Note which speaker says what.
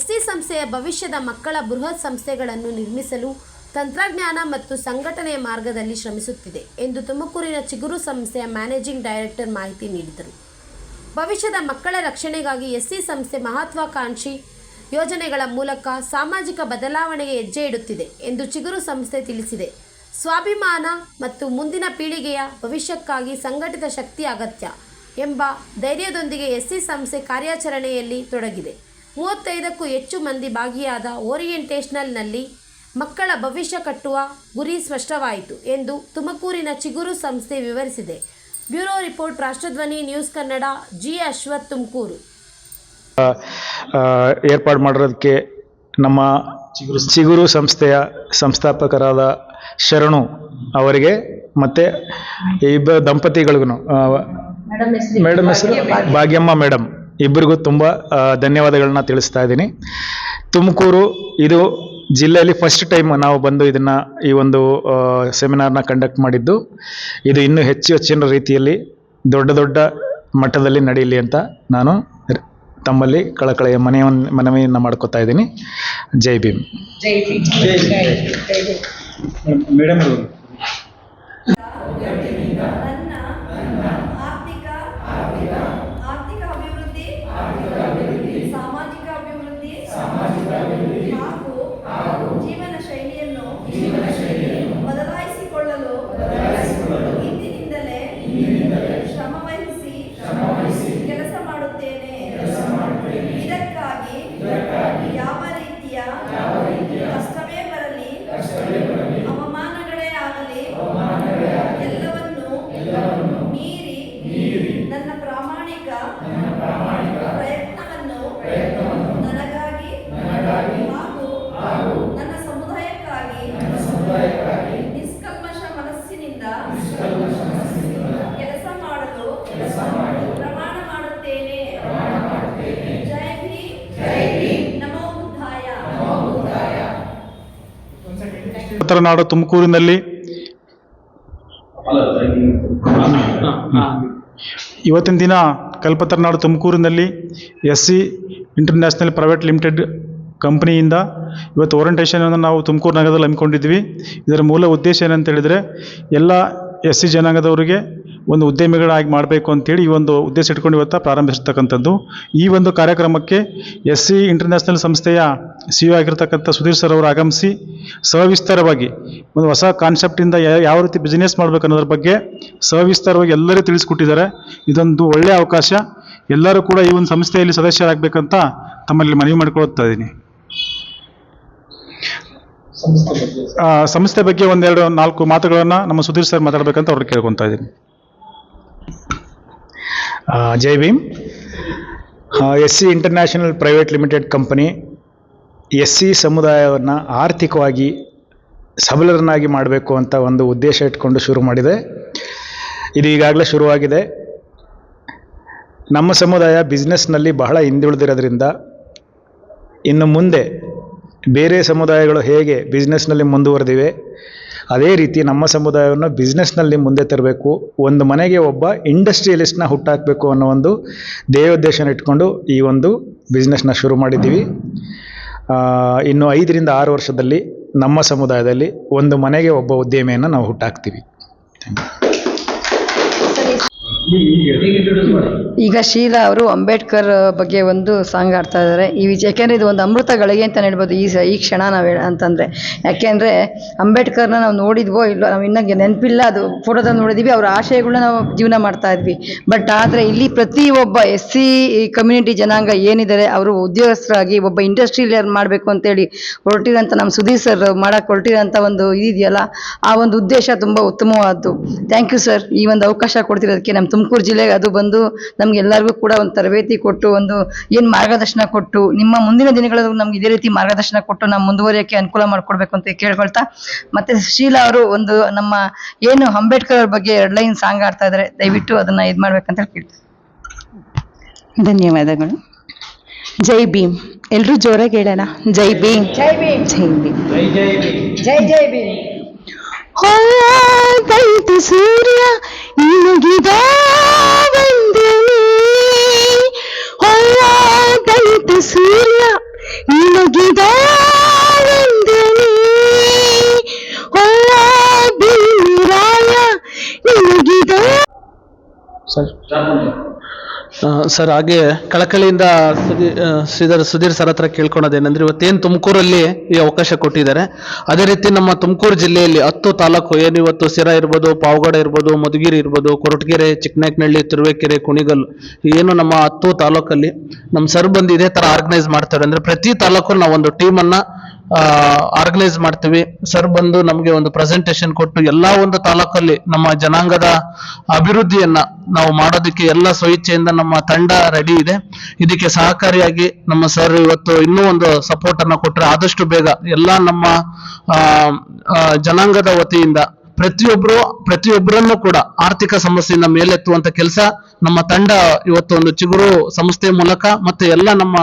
Speaker 1: SC ಸಂಸ್ಥೆಯ ಭವಿಷ್ಯದ ಮಕ್ಕಳ ಬೃಹತ್ ಸಂಸ್ಥೆಗಳನ್ನು ನಿರ್ಮಿಸಲು ತಂತ್ರಜ್ಞಾನ ಮತ್ತು ಸಂಘಟನೆಯ ಮಾರ್ಗದಲ್ಲಿ ಶ್ರಮಿಸುತ್ತಿದೆ ಎಂದು ತುಮಕೂರಿನ ಚಿಗುರು ಸಂಸ್ಥೆಯ ಮ್ಯಾನೇಜಿಂಗ್ ಡೈರೆಕ್ಟರ್ ಮಾಹಿತಿ ನೀಡಿದರು. ಭವಿಷ್ಯದ ಮಕ್ಕಳ ರಕ್ಷಣೆಗಾಗಿ ಎಸ್ಸಿ ಸಂಸ್ಥೆ ಮಹತ್ವಾಕಾಂಕ್ಷಿ ಯೋಜನೆಗಳ ಮೂಲಕ ಸಾಮಾಜಿಕ ಬದಲಾವಣೆಗೆ ಹೆಜ್ಜೆ ಇಡುತ್ತಿದೆ ಎಂದು ಚಿಗುರು ಸಂಸ್ಥೆ ತಿಳಿಸಿದೆ. ಸ್ವಾಭಿಮಾನ ಮತ್ತು ಮುಂದಿನ ಪೀಳಿಗೆಯ ಭವಿಷ್ಯಕ್ಕಾಗಿ ಸಂಘಟಿತ ಶಕ್ತಿ ಅಗತ್ಯ ಎಂಬ ಧೈರ್ಯದೊಂದಿಗೆ ಎಸ್ಸಿ ಸಂಸ್ಥೆ ಕಾರ್ಯಾಚರಣೆಯಲ್ಲಿ ತೊಡಗಿದೆ. ಮೂವತ್ತೈದಕ್ಕೂ ಹೆಚ್ಚು ಮಂದಿ ಭಾಗಿಯಾದ ಓರಿಯೆಂಟೇಷನಲ್ನಲ್ಲಿ ಮಕ್ಕಳ ಭವಿಷ್ಯ ಕಟ್ಟುವ ಗುರಿ ಸ್ಪಷ್ಟವಾಯಿತು ಎಂದು ತುಮಕೂರಿನ ಚಿಗುರು ಸಂಸ್ಥೆ ವಿವರಿಸಿದೆ. Bureau report Rashtradhwani news Kannada G Ashwath Tumakuru.
Speaker 2: ಏರ್ಪಾಡು ಮಾಡಿರೋದಕ್ಕೆ ನಮ್ಮ ಚಿಗುರು ಸಂಸ್ಥೆಯ ಸಂಸ್ಥಾಪಕರಾದ ಶರಣು ಅವರಿಗೆ ಮತ್ತು ಇಬ್ಬರು ದಂಪತಿಗಳಿಗೂ ಮೇಡಮ್ ಹೆಸರು ಭಾಗ್ಯಮ್ಮ. ಮೇಡಮ್ ಇಬ್ಬರಿಗೂ ತುಂಬ ಧನ್ಯವಾದಗಳನ್ನ ತಿಳಿಸ್ತಾ ಇದ್ದೀನಿ. ತುಮಕೂರು ಇದು ಜಿಲ್ಲೆಯಲ್ಲಿ ಫಸ್ಟ್ ಟೈಮ್ ನಾವು ಬಂದು ಇದನ್ನು ಈ ಒಂದು ಸೆಮಿನಾರ್ನ ಕಂಡಕ್ಟ್ ಮಾಡಿದ್ದು. ಇದು ಇನ್ನೂ ಹೆಚ್ಚು ಹೆಚ್ಚಿನ ರೀತಿಯಲ್ಲಿ ದೊಡ್ಡ ದೊಡ್ಡ ಮಟ್ಟದಲ್ಲಿ ನಡೆಯಲಿ ಅಂತ ನಾನು ತಮ್ಮಲ್ಲಿ ಕಳಕಳೆಯ ಮನೆಯನ್ನು ಮನವಿಯನ್ನು ಮಾಡ್ಕೋತಾ ಇದ್ದೀನಿ. ಜೈ ಭೀಮ್.
Speaker 3: ಮೇಡಮ್ ನಾಡು ತುಮಕೂರಿನಲ್ಲಿ. ಇವತ್ತಿನ ದಿನ ಕಲ್ಪತರುನಾಡು, ತುಮಕೂರಿನಲ್ಲಿ S C international private limited ಕಂಪ್ನಿಯಿಂದ ಇವತ್ತು ಓರಿಯಂಟೇಷನನ್ನು ನಾವು ತುಮಕೂರು ನಗರದಲ್ಲಿ ಹಮ್ಮಿಕೊಂಡಿದ್ವಿ ಇದರ ಮೂಲ ಉದ್ದೇಶ ಏನಂತ ಹೇಳಿದರೆ, ಎಲ್ಲ ಎಸ್ ಸಿ ಜನಾಂಗದವರಿಗೆ ಒಂದು ಉದ್ಯಮಿಗಳಾಗಿ ಮಾಡಬೇಕು ಅಂತೇಳಿ ಈ ಒಂದು ಉದ್ದೇಶ ಇಟ್ಕೊಂಡು ಇವತ್ತು ಪ್ರಾರಂಭಿಸಿರ್ತಕ್ಕಂಥದ್ದು ಈ ಒಂದು ಕಾರ್ಯಕ್ರಮಕ್ಕೆ ಎಸ್ ಸಿ ಇಂಟರ್ನ್ಯಾಷನಲ್ ಸಂಸ್ಥೆಯ ಸಿ ಇ ಆಗಿರ್ತಕ್ಕಂಥ ಸುಧೀರ್ ಸರ್ ಅವರು ಆಗಮಿಸಿ ಸವಿಸ್ತಾರವಾಗಿ ಒಂದು ಹೊಸ ಕಾನ್ಸೆಪ್ಟಿಂದ ಯಾ- ಯಾವ ರೀತಿ ಬಿಸ್ನೆಸ್ ಮಾಡಬೇಕು ಅನ್ನೋದ್ರ ಬಗ್ಗೆ ಸವಿಸ್ತಾರವಾಗಿ ಎಲ್ಲರಿಗೂ ತಿಳಿಸ್ಕೊಟ್ಟಿದ್ದಾರೆ. ಇದೊಂದು ಒಳ್ಳೆಯ ಅವಕಾಶ. ಎಲ್ಲರೂ ಕೂಡ ಈ ಒಂದು ಸಂಸ್ಥೆಯಲ್ಲಿ ಸದಸ್ಯರಾಗಬೇಕಂತ ತಮ್ಮಲ್ಲಿ ಮನವಿ ಮಾಡಿಕೊಳ್ತಾ ಇದ್ದೀನಿ. ಸಂಸ್ಥೆ ಬಗ್ಗೆ. ಒಂದೆರಡು ನಾಲ್ಕು ಮಾತುಗಳನ್ನು ನಮ್ಮ ಸುಧೀರ್ ಸರ್ ಮಾತಾಡಬೇಕಂತ ಅವ್ರಿಗೆ ಕೇಳ್ಕೊತಾ ಇದ್ದೀನಿ.
Speaker 2: ಜೈ Bhim. S C international private limited company S C ಸಮುದಾಯವನ್ನು ಆರ್ಥಿಕವಾಗಿ ಸಬಲರನ್ನಾಗಿ ಮಾಡಬೇಕು ಅಂತ ಒಂದು ಉದ್ದೇಶ ಇಟ್ಕೊಂಡು ಶುರು ಮಾಡಿದೆ. ಇದು ಈಗಾಗಲೇ ಶುರುವಾಗಿದೆ. ನಮ್ಮ ಸಮುದಾಯ ಬಿಸ್ನೆಸ್ನಲ್ಲಿ ಬಹಳ ಹಿಂದುಳಿದಿರೋದ್ರಿಂದ ಇನ್ನು ಮುಂದೆ ಬೇರೆ ಸಮುದಾಯಗಳು ಹೇಗೆ ಬಿಸ್ನೆಸ್ನಲ್ಲಿ ಮುಂದುವರೆದಿವೆ ಅದೇ ರೀತಿ ನಮ್ಮ ಸಮುದಾಯವನ್ನು ಬಿಸ್ನೆಸ್ನಲ್ಲಿ ಮುಂದೆ ತರಬೇಕು, ಒಂದು ಮನೆಗೆ ಒಬ್ಬ ಇಂಡಸ್ಟ್ರಿಯಲಿಸ್ಟ್ನ ಹುಟ್ಟಾಕಬೇಕು ಅನ್ನೋ ಒಂದು ಧ್ಯೇಯೋದ್ದೇಶನ ಇಟ್ಕೊಂಡು ಈ ಒಂದು ಬಿಸ್ನೆಸ್ನ ಶುರು ಮಾಡಿದ್ದೀವಿ. ಇನ್ನು ಐದರಿಂದ ಆರು ವರ್ಷದಲ್ಲಿ ನಮ್ಮ ಸಮುದಾಯದಲ್ಲಿ ಒಂದು ಮನೆಗೆ ಒಬ್ಬ ಉದ್ಯಮಿಯನ್ನು ನಾವು ಹುಟ್ಟಾಕ್ತೀವಿ.
Speaker 4: ಈಗ ಶೀಲಾ ಅವರು ಅಂಬೇಡ್ಕರ್ ಬಗ್ಗೆ ಒಂದು ಸಾಂಗ್ ಆಡ್ತಾ ಇದ್ದಾರೆ. ಈ ವಿಚ ಯಾಕೆಂದರೆ ಇದು ಒಂದು ಅಮೃತ ಗಳಿಗೆ ಅಂತ ಹೇಳ್ಬೋದು. ಈ ಈ ಕ್ಷಣ ನಾವು ಅಂತಂದ್ರೆ. ಯಾಕೆಂದರೆ ಅಂಬೇಡ್ಕರ್ನ ನಾವು ನೋಡಿದ್ವೋ ಇಲ್ಲೋ ನಾವು ಇನ್ನೂ ನೆನಪಿಲ್ಲ. ಅದು ಫೋಟೋದಲ್ಲಿ ನೋಡಿದ್ವಿ. ಅವ್ರ ಆಶಯಗಳನ್ನ ನಾವು ಜೀವನ ಮಾಡ್ತಾ ಇದ್ವಿ. ಬಟ್ ಆದರೆ ಇಲ್ಲಿ ಪ್ರತಿಯೊಬ್ಬ ಎಸ್ ಸಿ ಕಮ್ಯುನಿಟಿ ಜನಾಂಗ ಏನಿದ್ದಾರೆ, ಅವರು ಉದ್ಯೋಗಸ್ಥರಾಗಿ ಒಬ್ಬ ಇಂಡಸ್ಟ್ರಿಯಲ್ ಮಾಡಬೇಕು ಅಂತೇಳಿ ಹೊರಟಿರೋಂಥ ನಮ್ಮ ಸುಧೀರ್ ಸರ್ ಮಾಡಕ್ ಹೊರಟಿರೋಂಥ ಒಂದು ಇದೆಯಲ್ಲ ಆ ಒಂದು ಉದ್ದೇಶ ತುಂಬ ಉತ್ತಮವಾದ್ದು. Thank you sir. ಈ ಒಂದು ಅವಕಾಶ ಕೊಡ್ತಿರೋದಕ್ಕೆ ನಮ್ಮ ತುಮಕೂರು ಜಿಲ್ಲೆಗೆ ಅದು ಬಂದು ನಮ್ಗೆಲ್ಲರಿಗೂ ಕೂಡ ಒಂದು ತರಬೇತಿ ಕೊಟ್ಟು ಒಂದು ಏನು ಮಾರ್ಗದರ್ಶನ ಕೊಟ್ಟು ನಿಮ್ಮ ಮುಂದಿನ ದಿನಗಳಲ್ಲೂ ನಮ್ಗೆ ಇದೇ ರೀತಿ ಮಾರ್ಗದರ್ಶನ ಕೊಟ್ಟು ನಾವು ಮುಂದುವರಿಯೋಕ್ಕೆ ಅನುಕೂಲ ಮಾಡಿಕೊಡ್ಬೇಕು ಅಂತ ಕೇಳ್ಕೊಳ್ತಾ ಮತ್ತೆ ಶೀಲಾ ಅವರು ಒಂದು ನಮ್ಮ ಏನು ಅಂಬೇಡ್ಕರ್ ಅವ್ರ ಬಗ್ಗೆ ಎರಡು ಲೈನ್ ಸಾಂಗ್ ಆಡ್ತಾ ಇದ್ದಾರೆ ದಯವಿಟ್ಟು ಅದನ್ನ ಇದು ಮಾಡ್ಬೇಕಂತ ಕೇಳ್ತೀನಿ
Speaker 5: ಧನ್ಯವಾದಗಳು. ಜೈ ಭೀಮ್. ಎಲ್ಲರೂ ಜೋರಾಗಿ ಹೇಳೋಣ. ಜೈ ಭೀಮ್. ಜೈ ಭೀಮ್. ಜೈ ಭೀಮ್.
Speaker 4: ಜೈ ಜೈ ಭೀಮ್.
Speaker 5: ಸೂರ್ಯ see
Speaker 6: ಸರ್, ಹಾಗೆ ಕಳಕಳಿಯಿಂದ ಸುಧೀರ್ ಸುಧೀರ್ ಸರ್ ಹತ್ರ ಕೇಳ್ಕೊಳೋದೇನೆಂದ್ರೆ ಇವತ್ತೇನು ತುಮಕೂರಲ್ಲಿ ಈ ಅವಕಾಶ ಕೊಟ್ಟಿದ್ದಾರೆ. ಅದೇ ರೀತಿ ನಮ್ಮ ತುಮಕೂರು ಜಿಲ್ಲೆಯಲ್ಲಿ ಹತ್ತು ತಾಲೂಕು, ಏನು ಇವತ್ತು ಸಿರಾ ಇರ್ಬೋದು, ಪಾವಗಡ ಇರ್ಬೋದು, ಮಧುಗಿರಿ ಇರ್ಬೋದು, ಕೊರಟಗೆರೆ, ಚಿಕ್ಕನಾಯಕನಹಳ್ಳಿ, ತಿರುವೇಕೆರೆ ಕುಣಿಗಲ್ ಏನು ನಮ್ಮ ಹತ್ತು ತಾಲೂಕಲ್ಲಿ ನಮ್ಮ ಸರ್ ಬಂದು ಇದೇ ತರ ಆರ್ಗನೈಸ್ ಮಾಡ್ತಾರೆ. ಅಂದ್ರೆ ಪ್ರತಿ ತಾಲೂಕಲ್ಲಿ ನಾವೊಂದು ಟೀಮನ್ನ ಆರ್ಗನೈಸ್ ಮಾಡ್ತೀವಿ. ಸರ್ ಬಂದು ನಮಗೆ ಒಂದು ಪ್ರೆಸೆಂಟೇಶನ್ ಕೊಟ್ಟು ಎಲ್ಲ ಒಂದು ತಾಲೂಕಲ್ಲಿ ನಮ್ಮ ಜನಾಂಗದ ಅಭಿವೃದ್ಧಿಯನ್ನ ನಾವು ಮಾಡೋದಕ್ಕೆ ಎಲ್ಲ ಸ್ವಇಚ್ಛೆಯಿಂದ ನಮ್ಮ ತಂಡ ರೆಡಿ ಇದೆ. ಇದಕ್ಕೆ ಸಹಕಾರಿಯಾಗಿ ನಮ್ಮ ಸರ್ ಇವತ್ತು ಇನ್ನೂ ಒಂದು ಸಪೋರ್ಟ್ ಅನ್ನ ಕೊಟ್ಟರೆ ಆದಷ್ಟು ಬೇಗ ಎಲ್ಲ ನಮ್ಮ ಜನಾಂಗದ ವತಿಯಿಂದ ಪ್ರತಿಯೊಬ್ರು ಪ್ರತಿಯೊಬ್ಬರನ್ನು ಕೂಡ ಆರ್ಥಿಕ ಸಮಸ್ಯೆಯಿಂದ ಮೇಲೆತ್ತುವಂತ ಕೆಲಸ ನಮ್ಮ ತಂಡ ಇವತ್ತು ಒಂದು ಚಿಗುರು ಸಂಸ್ಥೆ ಮೂಲಕ ಮತ್ತೆ ಎಲ್ಲ ನಮ್ಮ